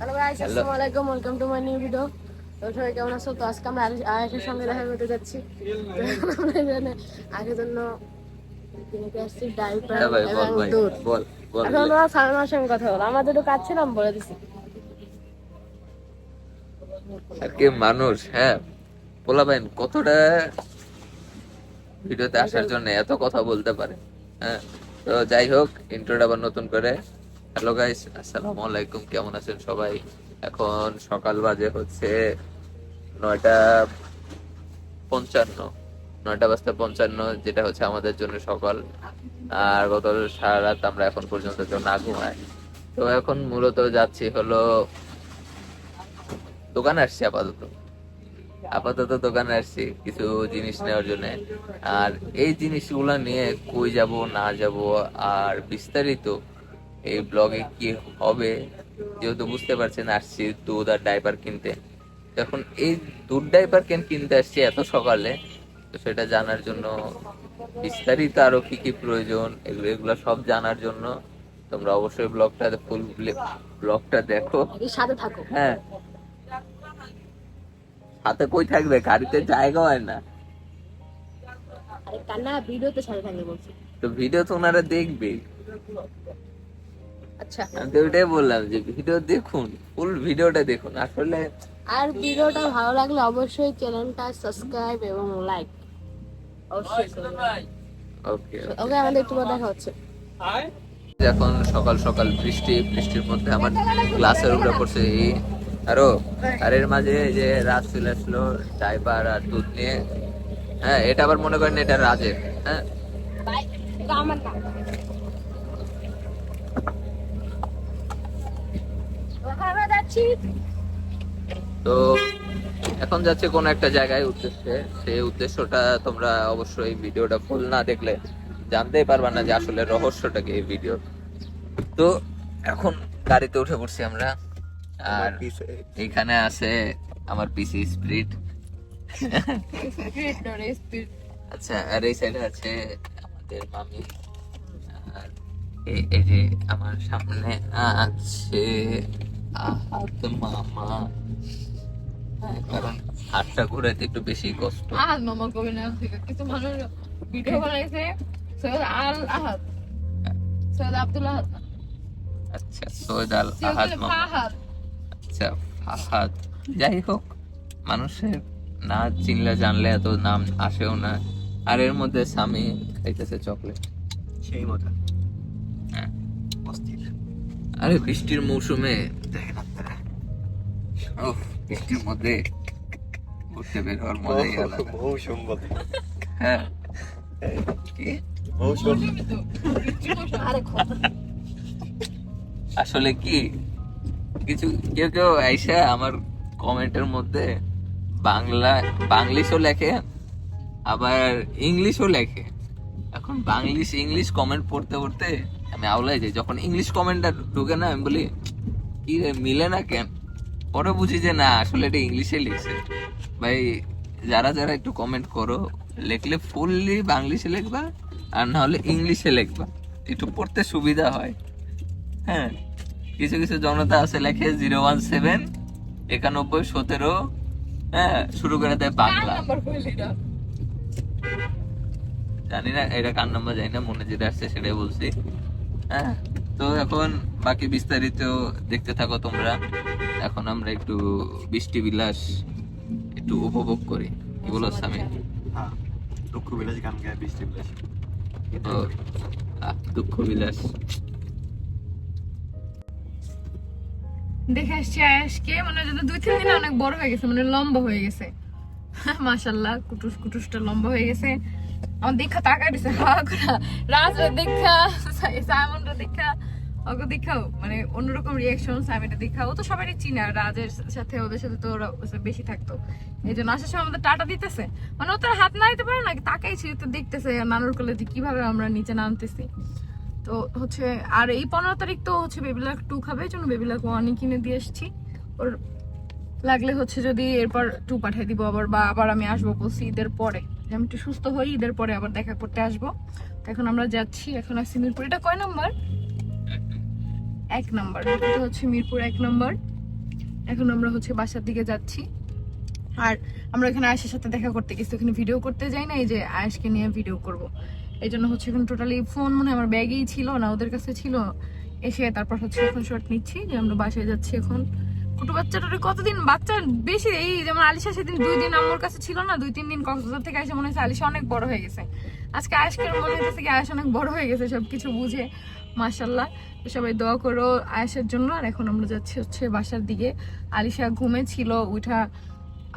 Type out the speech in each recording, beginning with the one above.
Hello guys আসসালামু আলাইকুম welcome to my new video তো সবাই কেমন আছো? তো আজকে আমরা আয়েশ- আয়েশের সঙ্গে দেখা করতে যাচ্ছি। আগের জন্য কিনতে আসছি ডাইপার হ্যাঁ ভাই বল এবং দুধ। বল বল। এখন আমরা ফার্মার সঙ্গে কথা বলো আমরা দুটো কাজ ছিলাম বলে দিছি। আর কি মানুষ হ্যাঁ। পোলা ভাই কতটা ভিডিওতে আসার জন্য এত কথা বলতে পারে হ্যাঁ। তো যাই হোক ইন্ট্রোটা আবার নতুন করে। হ্যালো গাইস আসসালামু আলাইকুম কেমন আছেন সবাই? এখন সকাল বাজে হচ্ছে নয়টা পঞ্চান্ন। নয়টা বাজতে পঞ্চান্ন, যেটা হচ্ছে আমাদের জন্য সকাল। আর গত সারা রাত আমরা এখন পর্যন্ত কেউ না ঘুমাই। তো এখন মূলত যাচ্ছি হলো দোকানে আসছি আপাতত। আপাতত দোকানে আসছি কিছু জিনিস নেওয়ার জন্য। আর এই জিনিসগুলো নিয়ে কই যাব, না যাব, আর বিস্তারিত এই ব্লগে কি হবে যেহেতু বুঝতে পারছেন আসছি দুধ আর ডাইপার কিনতে। এখন এই দুধ ডাইপার কেন কিনতে আসছি এত সকালে তো সেটা জানার জন্য বিস্তারিত আরও কি কি প্রয়োজন এগুলো এগুলো সব জানার জন্য তোমরা অবশ্যই ব্লগটা ফুল ব্লগটা দেখো। সাথে থাকো। হ্যাঁ। হাতে কই থাকবে? গাড়িতে জায়গা হয় না। আরে কান্না ভিডিওতে সাথে থাকবে বলছি। তো ভিডিও তো ওনারা দেখবে। আচ্ছা। আমি তো ওইটাই বললাম যে ভিডিও দেখুন ফুল ভিডিওটা দেখুন আসলে আর ভিডিওটা ভালো লাগলে অবশ্যই চ্যানেলটা সাবস্ক্রাইব এবং লাইক অবশ্যই ওকে ওকে আমাদের একটু দেখা হচ্ছে। এখন সকাল সকাল বৃষ্টি বৃষ্টির মধ্যে আমার গ্লাসের উপরে পড়ছে। এই আরও আর এর মাঝে এই যে রাত চলে আসলো ড্রাইভার আর দুধ নিয়ে। হ্যাঁ এটা আবার মনে করেন এটা রাজের হ্যাঁ এটা আমার না আমরা যাচ্ছি তো এখন যাচ্ছে কোন একটা জায়গায় উদ্দেশ্যে। সেই উদ্দেশ্যটা তোমরা অবশ্যই ভিডিওটা ফুল না দেখলে জানতেই পারবা না যে আসলে রহস্যটা কি এই ভিডিও তো এখন গাড়িতে উঠে পড়ছি আমরা। আর এখানে আছে আমার পিসি স্প্রিট আচ্ছা আর এই সাইডে আছে আমাদের মামি। আর এই- এই যে আমার সামনে আছে মামা। হ্যাঁ, কারণ হাতটা ঘুরাইতে একটু বেশি কষ্ট। মামা কবে না কিছু মানুষ ভিডিও বানাইছে সৈয়দ আল আহাদ। সৈয়দ আব্দুল আহাদ। আচ্ছা সৈয়দ আল মামা। ফাহাদ। আচ্ছা আহাদ যাই হোক মানুষের না চিনলে জানলে এত নাম আসেও না। আর এর মধ্যে স্বামী খাইতেছে চকলেট। সেই অস্থির আরে বৃষ্টির মৌসুমে। দেখেন আপনারা বৃষ্টির মধ্যে ঘুরতে বের হওয়ার মজাই আলাদা। বহু সম্ভব হ্যাঁ সম্ভব আসলে কি কিছু কেউ কেউ আইসা আমার কমেন্টের মধ্যে বাংলা বাংলিশও লেখে আবার ইংলিশও লেখে। এখন বাংলিশ ইংলিশ কমেন্ট পড়তে পড়তে আমি আওলাই যাই। যখন ইংলিশ কমেন্টটা ঢুকে না আমি বলি কি মিলে না কেন? পরে বুঝি যে না আসলে এটা ইংলিশে লিখছে। ভাই যারা যারা একটু কমেন্ট করো লিখলে ফুললি বাংলিশে লিখবা আর না হলে ইংলিশে লিখবা। একটু পড়তে সুবিধা হয়। হ্যাঁ কিছু কিছু জনতা আছে লেখে জিরো ওয়ান সেভেন একানব্বই সতেরো হ্যাঁ শুরু করে দেয় বাংলা। জানি না এটা কার নাম্বার জানি না মনে যেটা আসছে সেটাই বলছি। হ্যাঁ? তো এখন বাকি বিস্তারিত দেখতে থাকো তোমরা। এখন আমরা একটু বৃষ্টি বিলাস একটু উপভোগ করি। কি বলো স্বামী হ্যাঁ দুঃখ বিলাস গান গায় বৃষ্টি বিলাস। ও, দুঃখ বিলাস। দেখে আসছি আয়াসকে মানে যদি দুই তিন দিনে অনেক বড় হয়ে গেছে মানে লম্বা হয়ে গেছে। মাশাল্লাহ কুটুস কুটুসটা লম্বা হয়ে গেছে। আমার দেখা তাকাই দিছে, হা করে। রাজরে দেখা সাইমনরা দেখা ওকে দেখাও মানে অন্যরকম রিয়াকশন সাইমনটা দেখা ও তো সবারই চিনা রাজের সাথে, ওদের সাথে তো ওরা বেশি থাকতো। এই জন্য আসার সময় আমাদের টাটা দিতেছে। মানে ও তার হাত নাড়িতে পারে না তাকাইছি তো দেখতেছে নানুর কোলে যে কীভাবে আমরা নিচে নামতেছি। তো হচ্ছে, আর এই পনেরো তারিখ তো হচ্ছে বেবিলাক টু খাবে, এই জন্য বেবিলাক ওয়ানই কিনে দিয়ে এসেছি ওর লাগলে হচ্ছে যদি এরপর টু পাঠিয়ে দিব আবার, বা আবার আমি আসব বলছি ঈদের পরে। আমি একটু সুস্থ হই, ঈদের পরে আবার দেখা করতে আসব। এখন আমরা যাচ্ছি, এখন আসছি মিরপুর। এটা কয় নাম্বার? এক নাম্বার। এটা হচ্ছে মিরপুর এক নাম্বার। এখন আমরা হচ্ছে বাসার দিকে যাচ্ছি। আর আমরা এখানে আয়েশের সাথে দেখা করতে গেছি, ওখানে ভিডিও করতে যাই না, এই যে আয়েশকে নিয়ে ভিডিও করব। এই জন্য হচ্ছে এখন টোটালি ফোন মনে আমার ব্যাগেই ছিল না, ওদের কাছে ছিল। এসে তারপর হচ্ছে এখন শর্ট নিচ্ছি যে আমরা বাসায় যাচ্ছি এখন। ছোট বাচ্চাটার কতদিন, বাচ্চা বেশি, এই যেমন আলিশা সেদিন দুই দিন আমার কাছে ছিল না, দুই তিন দিন কক্সবাজার থেকে এসে মনে হচ্ছে আলিশা অনেক বড় হয়ে গেছে। আজকে আয়েশকে মনে হচ্ছে কি আয়েশ অনেক বড় হয়ে গেছে, সবকিছু বুঝে মাশাল্লাহ সবাই দোয়া করো আয়েশের জন্য, আর এখন আমরা যাচ্ছি হচ্ছে বাসার দিকে। আলিশা ঘুমে ছিল, উঠা,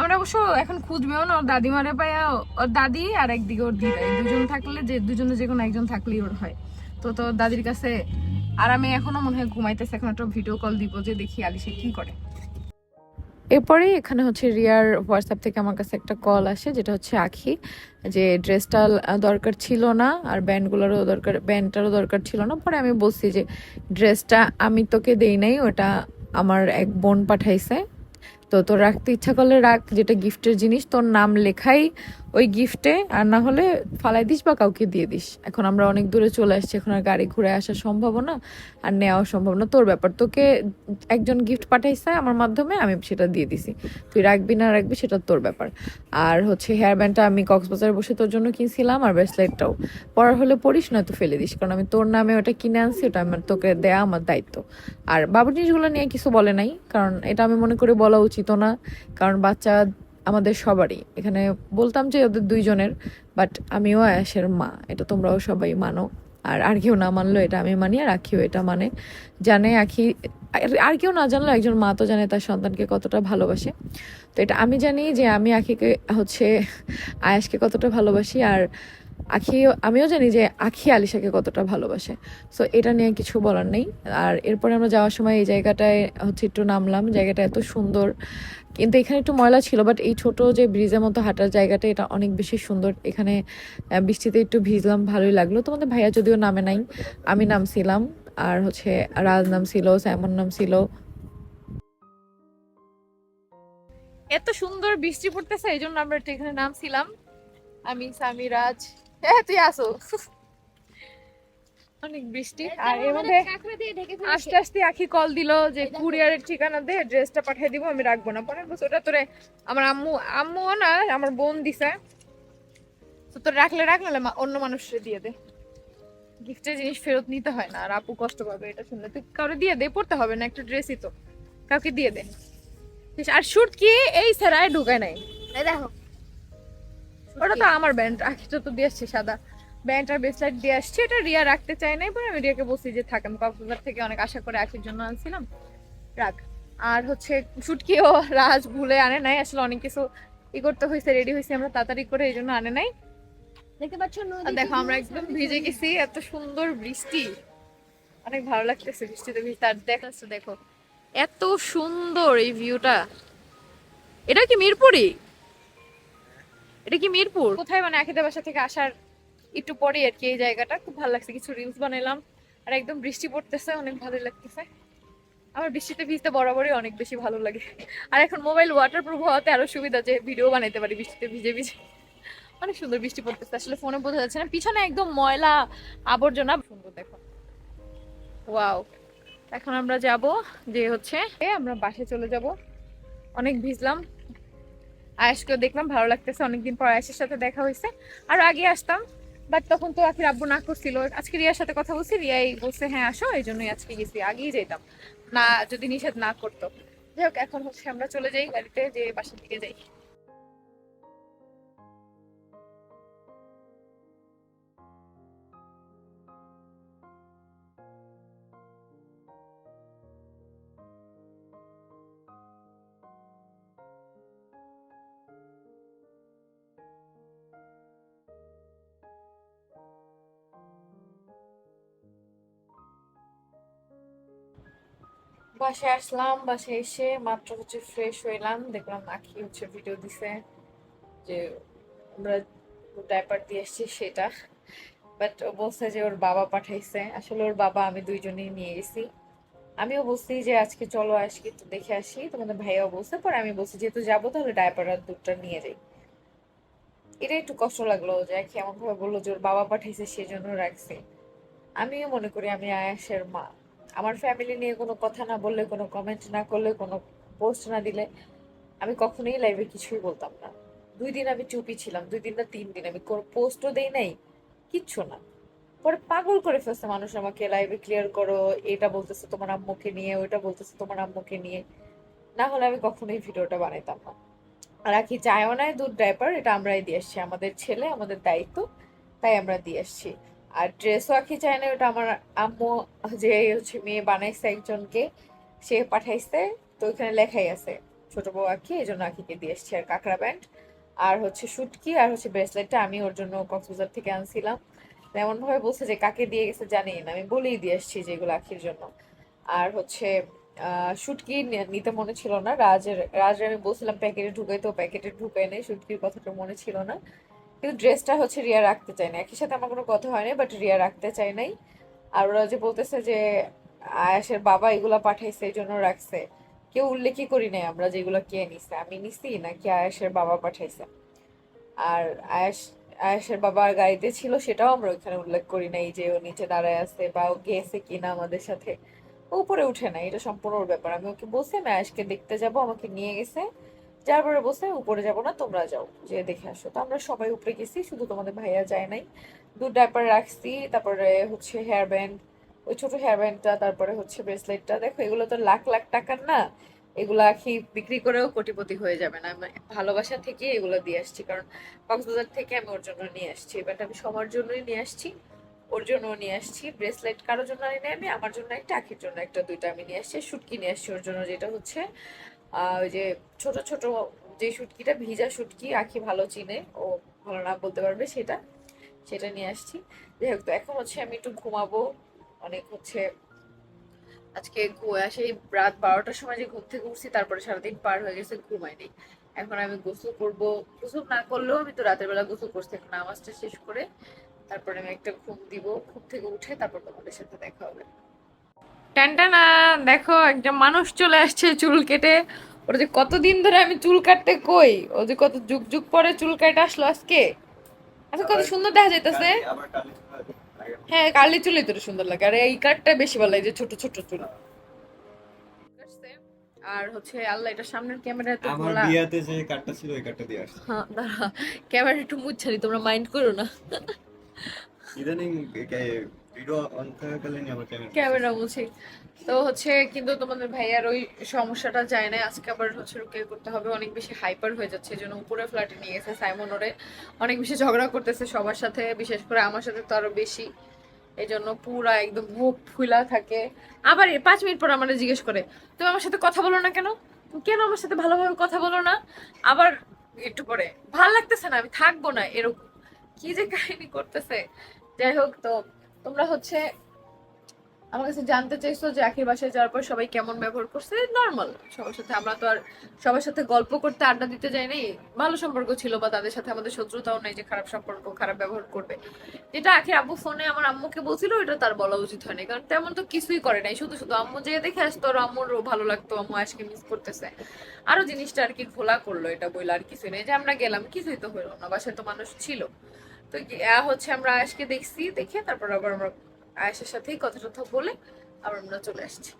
আমরা অবশ্য এখন খুঁজবেও না, ওর দাদিমারে পাইয়া ওর দাদি আর একদিকে ওর দিদা। দুজন থাকলে যে, দুজনে যে কোনো একজন থাকলেই ওর হয়। তো তো দাদির কাছে, আর আমি এখনও মনে হয় ঘুমাইতেছে, এখন একটা ভিডিও কল দিব যে দেখি আলিশা কি করে। এরপরে এখানে হচ্ছে রিয়ার হোয়াটসঅ্যাপ থেকে আমার কাছে একটা কল আসে, যেটা হচ্ছে আখি, যে ড্রেসটা দরকার ছিল না আর ব্যান্ডগুলোরও দরকার, ব্যান্ডটারও দরকার ছিল না। পরে আমি বলছি যে ড্রেসটা আমি তোকে দেই নাই, ওটা আমার এক বোন পাঠাইছে। তো তোর রাখতে ইচ্ছা করলে রাখ, যেটা গিফটের জিনিস, তোর নাম লেখাই ওই গিফটে আর না হলে ফালাই দিস বা কাউকে দিয়ে দিস। এখন আমরা অনেক দূরে চলে আসছি, এখন আর গাড়ি ঘুরে আসা সম্ভব না আর নেওয়া সম্ভব না তোর ব্যাপার, তোকে একজন গিফট পাঠাইছে আমার মাধ্যমে, আমি সেটা দিয়ে দিছি। তুই রাখবি না রাখবি, সেটা তোর ব্যাপার। আর হচ্ছে হেয়ার ব্যান্ডটা আমি কক্সবাজারে বসে তোর জন্য কিনছিলাম, আর ব্রেসলেটটাও পড়ার হলে পড়িস না তো ফেলে দিস, কারণ আমি তোর নামে ওটা কিনে আনছি, ওটা আমার তোকে দেয়া আমার দায়িত্ব। আর বাবুর জিনিসগুলো নিয়ে কিছু বলে নাই, কারণ এটা আমি মনে করি বলা উচিত না, কারণ বাচ্চা আমাদের সবারই। এখানে বলতাম যে ওদের দুইজনের বাট আমিও আয়াসের মা। এটা তোমরাও সবাই মানো। আর আর কেউ না মানলো এটা আমি মানি আর আখিও এটা মানে। জানে আখি, আর- কেউ না জানলো একজন মা তো জানে তার সন্তানকে কতটা ভালোবাসে। তো এটা আমি জানি যে আমি আখিকে হচ্ছে আয়াসকে কতটা ভালোবাসি আর আখি, আমিও জানি যে আখি আলিশাকে কতটা ভালোবাসে। সো এটা নিয়ে কিছু বলার নেই। আর এরপরে আমরা যাওয়ার সময় এই জায়গাটায় হচ্ছে একটু নামলাম। জায়গাটা এত সুন্দর। কিন্তু এখানে একটু ময়লা ছিল বাট এই ছোট যে ব্রিজের মতো হাঁটার জায়গাটা, এটা অনেক বেশি সুন্দর। এখানে বৃষ্টিতে একটু ভিজলাম, ভালোই লাগল। তোমাদের ভাইয়া যদিও নামে নাই, আমি নামছিলাম। আর হচ্ছে রাজ নাম ছিল স্যামন নাম ছিল এত সুন্দর বৃষ্টি পড়তেছে, এই জন্য আমরা একটু এখানে নামছিলাম। আমি, সামি, রাজ। হ্যাঁ তুই আসো। অনেক বৃষ্টি। আর এর মধ্যে আস্তে আস্তে আখি কল দিল যে কুরিয়ারের ঠিকানা দে ড্রেসটা পাঠিয়ে দিব আমি রাখব না। পরে বলছে ওটা তোরে আমার আম্মু আম্মুও না আমার বোন দিছে। তো তোর রাখলে রাখ নাহলে অন্য মানুষকে দিয়ে দে। গিফটের জিনিস ফেরত নিতে হয় না আর আপু কষ্ট পাবে এটা শুনলে। তুই কাউকে দিয়ে দে পড়তে হবে না একটা ড্রেসই তো। কাউকে দিয়ে দে। আর শুট কি এই সেরায় ঢুকায় নাই। দেখো। ওটা তো আমার ব্যান্ড আখিটা তো দিয়ে আসছে সাদা। ব্যান্ড আর ব্রেসলেট দিয়ে আসছে এটা রিয়া রাখতে চাই নাই পরে আমি রিয়াকে বলছি যে থাক আমি কক্সবাজার থেকে অনেক আশা করে আখির জন্য আনছিলাম। রাখ। আর হচ্ছে শুটকিও রাজ ভুলে আনে নাই আসলে অনেক কিছু ই করতে হয়েছে রেডি হয়েছে আমরা তাড়াতাড়ি করে এই জন্য আনে নাই। দেখতে পাচ্ছ দেখো আমরা একদম ভিজে গেছি এত সুন্দর বৃষ্টি। অনেক ভালো লাগতেছে বৃষ্টিতে ভিজতে। আর দেখাচ্ছে দেখো এত সুন্দর এই ভিউটা এটা কি মিরপুরই? এটা কি মিরপুর? কোথায় মানে আখিদের বাসা থেকে আসার একটু পরে আর কি এই জায়গাটা। খুব ভালো লাগছে, কিছু রিলস বানাইলাম। আর একদম বৃষ্টি পড়তেছে, অনেক ভালো লাগতেছে। আমার বৃষ্টিতে ভিজতে বরাবরই অনেক বেশি ভালো লাগে। আর এখন মোবাইল ওয়াটার প্রুফ হওয়াতে আরও সুবিধা যে ভিডিও বানাইতে পারি বৃষ্টিতে ভিজে ভিজে। অনেক সুন্দর বৃষ্টি পড়তেছে, আসলে ফোনে বোঝা যাচ্ছে না। পিছনে একদম ময়লা আবর্জনা, সুন্দর দেখো। ওয়াও এখন আমরা যাব যে হচ্ছে, আমরা বাসে চলে যাব। অনেক ভিজলাম। আয়েশকেও দেখলাম, ভালো লাগতেছে। অনেকদিন পর আয়াসের সাথে দেখা হয়েছে। আর আগে আসতাম বাট তখন তো আখির আব্বু না করছিল। আজকে রিয়ার সাথে কথা বলছি, রিয়াই বলছে হ্যাঁ আসো। এই জন্যই আজকে গেছি। আগেই যেতাম। না, যদি নিষেধ না করতো। যাই হোক, এখন হচ্ছে আমরা চলে যাই গাড়িতে যে বাসার দিকে যাই। বাসায় আসলাম, বাসায় এসে মাত্র হচ্ছে ফ্রেশ হইলাম, দেখলাম আখি হচ্ছে ভিডিও দিছে যে আমরা ডাইপার দিয়ে এসছি সেটা। বাট ও বলছে যে ওর বাবা পাঠাইছে। আসলে ওর বাবা, আমি দুইজনেই নিয়ে গেছি। আমিও বলছি যে আজকে চলো আজকে একটু দেখে আসি। তোমাদের ভাইয়াও বলছে, পরে আমি বলছি যেহেতু যাব তাহলে ডাইপার আর দুধটা নিয়ে যাই। এটা একটু কষ্ট লাগল যে আখি এমন ভাবে বলল যে ওর বাবা পাঠাইছে সেজন্য রাখছি। আমিও মনে করি আমি আয়াসের মা। আমার ফ্যামিলি নিয়ে কোনো কথা না বললে, কোনো কমেন্ট না করলে, কোনো পোস্ট না দিলে আমি কখনোই লাইভে কিছুই বলতাম না। দুই দিন আমি চুপি ছিলাম, দুই দিন না তিন দিন আমি কোনো পোস্টও দেই নাই, কিচ্ছু না। পরে পাগল করে ফেলছে মানুষ আমাকে লাইভে ক্লিয়ার করো, এটা বলতেছে তোমার আম্মুকে নিয়ে, ওইটা বলতেছে তোমার আম্মুকে নিয়ে। না হলে আমি কখনোই ভিডিওটা বানাইতাম না। আর আখি চায়ও নাই, দুধ ডাইপার এটা আমরাই দিয়ে আসছি। আমাদের ছেলে, আমাদের দায়িত্ব, তাই আমরা দিয়ে আসছি। আর ড্রেসও আখি চায় না, ওটা আমার আম্মু যে হচ্ছে মেয়ে বানাইছে একজনকে, সে পাঠাইছে, তো ওইখানে লেখাই আছে ছোট বউ আঁকি এই জন্য আঁকিকে দিয়ে এসছি আর কাঁকড়া প্যান্ট। আর হচ্ছে শুটকি আর হচ্ছে ব্রেসলেটটা আমি ওর জন্য কক্সবাজার থেকে আনছিলাম। এমন ভাবে বলছে যে কাকে দিয়ে গেছে জানি না, আমি বলেই দিয়ে এসছি যে এগুলো আঁকির জন্য। আর হচ্ছে শুটকি নিতে মনে ছিল না, রাজের রাজের আমি বলছিলাম প্যাকেটে ঢুকাই, তো প্যাকেটে ঢুকাই নেই শুটকির কথাটা মনে ছিল না। কিন্তু ড্রেসটা হচ্ছে রিয়া রাখতে চাই না। একই সাথে আমার কোনো কথা হয়নি বাট রিয়া রাখতে চাই নাই। আর ওরা যে বলতেছে যে আয়াসের বাবা এগুলা পাঠাইছে, এই জন্য রাখছে। কেউ উল্লেখই করি নাই আমরা যেগুলো কে নিছে। আমি নিছি নাকি আয়াসের বাবা পাঠাইছে। আর আয়াস, আয়াসের বাবার গাড়িতে ছিল সেটাও আমরা ওইখানে উল্লেখ করি নাই যে ও নিচে দাঁড়ায় আছে বা ও গেছে কিনা আমাদের সাথে। উপরে উঠে নাই, এটা সম্পূর্ণ ব্যাপার। আমি ওকে বলছি, আমি আয়াসকে দেখতে যাব, আমাকে নিয়ে গেছে। যার পরে বলছে, উপরে যাব না, তোমরা যাও। যে দেখে আসো। তো আমরা সবাই উপরে গেছি, শুধু তোমাদের ভাইয়া যায় নাই। দু ডাইপার রাখছি, তারপরে হচ্ছে হেয়ার ব্যান্ড ওই ছোট হেয়ার ব্যান্ডটা তারপরে হচ্ছে ব্রেসলেটটা দেখো, এগুলো তো লাখ লাখ টাকার না। এগুলো আখি বিক্রি করেও কোটিপতি হয়ে যাবে না। ভালোবাসা থেকে এগুলো দিয়ে আসছি, কারণ কক্সবাজার থেকে আমি ওর জন্য নিয়ে আসছি। বাট আমি সবার জন্যই নিয়ে আসছি, ওর জন্য নিয়ে আসছি। ব্রেসলেট কারোর জন্য আমি, আমার জন্য একটা, আখির জন্য একটা, দুইটা আমি নিয়ে আসছি শুটকি নিয়ে আসছি ওর জন্য, যেটা হচ্ছে ওই যে ছোট ছোট যে শুটকিটা, ভিজা শুটকি, আখি ভালো চিনে, ও ভালো না বলতে পারবে সেটা সেটা নিয়ে আসছি। যাই হোক, তো এখন হচ্ছে আমি একটু ঘুমাবো, অনেক হচ্ছে আজকে সেই রাত বারোটার সময় যে ঘুম থেকে উঠছি, তারপরে সারাদিন পার হয়ে গেছে ঘুমাইনি এখন আমি গোসল করব। গোসল না করলেও আমি তো রাতের বেলা গোসল করছি, এখন নামাজটা শেষ করে তারপরে আমি একটা ঘুম দিব, ঘুম থেকে উঠে তারপর তোমাদের সাথে দেখা হবে। টানটানা দেখো একটা মানুষ চলে আসছে চুল কেটে। ওর যে কতদিন ধরে আমি চুল কাটতে কই? ও যে কত যুগ যুগ পরে চুল কাটে আসলো আজকে। আচ্ছা কত সুন্দর দেখা যাইতেছে। হ্যাঁ কালি চুলই তোর সুন্দর লাগে। আর এই কাটটা বেশি ভালো লাগে যে ছোট ছোট চুল। আর হচ্ছে আল্লাহ এটা সামনের ক্যামেরা তো আমার বিয়াতে যে কার্ডটা ছিল ওই কার্ডটা দিয়ে আসছে। হ্যাঁ দাঁড়া ক্যামেরা একটু মুচ্ছানি তোমরা মাইন্ড করো না। ইদানিং ভিডিও অন থাকাকালীন আমার ক্যামেরা ক্যামেরা মুছি তো হচ্ছে কিন্তু তোমাদের ভাইয়ার ওই সমস্যাটা যায় না আজকে আবার হচ্ছে রুকে করতে হবে। অনেক বেশি হাইপার হয়ে যাচ্ছে। এই জন্য উপরে ফ্ল্যাটে নিয়ে গেছে সাইমন ওরে। অনেক বেশি ঝগড়া করতেছে সবার সাথে। বিশেষ করে আমার সাথে তো আরও বেশি। এই জন্য পুরা একদম মুখ ফুলা থাকে। আবার পাঁচ মিনিট পর আমার জিজ্ঞেস করে তুমি আমার সাথে কথা বলো না কেন? কেন আমার সাথে ভালোভাবে কথা বলো না? আবার একটু পরে ভালো লাগতেছে না আমি থাকব না। এরকম। কি যে কাহিনী করতেছে। যাই হোক তো তোমরা হচ্ছে আমার কাছে জানতে চাইছো যে আখির বাসায় যাওয়ার পর সবাই কেমন ব্যবহার করছে? নর্মাল সবার সাথে আমরা তো আর সবার সাথে গল্প করতে আড্ডা দিতে যাই নাই। ভালো সম্পর্ক ছিল বা তাদের সাথে আমাদের শত্রুতাও নাই যে খারাপ সম্পর্ক, খারাপ ব্যবহার করবে। যেটা আখির আব্বু ফোনে আমার আম্মুকে বলছিল এটা তার বলা উচিত হয়নি। কারণ তেমন তো কিছুই করে নাই। শুধু শুধু আম্মু যে দেখে আসতো আর আম্মুরও ভালো লাগতো, আম্মু আজকে মিস করতেছে। আরও জিনিসটা আর কি খোলা করল এটা বইলে, আর কিছুই নেই। যে আমরা গেলাম, কিছুই তো হলো না। বাসায় তো মানুষ ছিল। তো হচ্ছে আমরা আয়াসকে দেখছি, দেখে তারপর আবার আমরা আয়েশের সাথেই কথা টথা বলে আবার আমরা চলে আসছি।